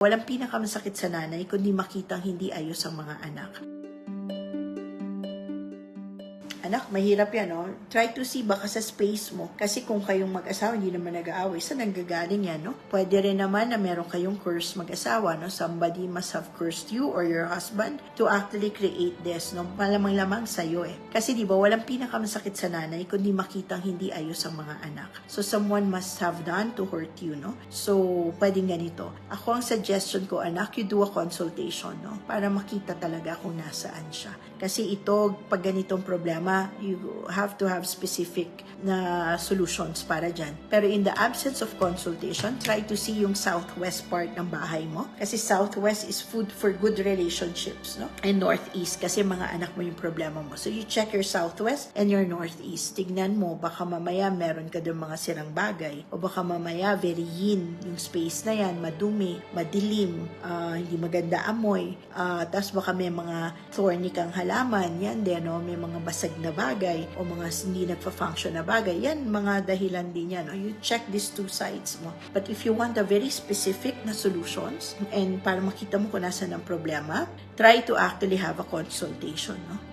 Walang pinakamasakit sa nanay kundi makitang hindi ayos ang mga anak. Anak, mahirap yan, no? Try to see baka sa space mo. Kasi kung kayong mag-asawa, hindi naman nag-aaway, saan nanggagaling yan, no? Pwede rin naman na meron kayong curse mag-asawa, no? Somebody must have cursed you or your husband to actually create this, no? Malamang-lamang sa'yo, eh. Kasi di ba, walang pinakamasakit sa nanay kundi makitang hindi ayos ang mga anak. So, someone must have done to hurt you, no? So, pwedeng ganito. Ako ang suggestion ko, anak, you do a consultation, no? Para makita talaga kung nasaan siya. Kasi ito, pag ganitong problema, you have to have specific na solutions para dyan. Pero in the absence of consultation, try to see yung southwest part ng bahay mo. Kasi southwest is food for good relationships, no? And northeast, kasi mga anak mo yung problema mo. So you check your southwest and your northeast. Tignan mo, baka mamaya meron ka doon mga sirang bagay. O baka mamaya very yin yung space na yan, madumi, madilim, ah, hindi maganda amoy. Uh, Tapos baka may mga thorny kang halaman, yan din, no? may mga basag na bagay o mga hindi nagfa-function na bagay. Yan, mga dahilan din yan. No? You check these two sides mo. But if you want a very specific na solutions and para makita mo kung nasa ang problema, try to actually have a consultation. No?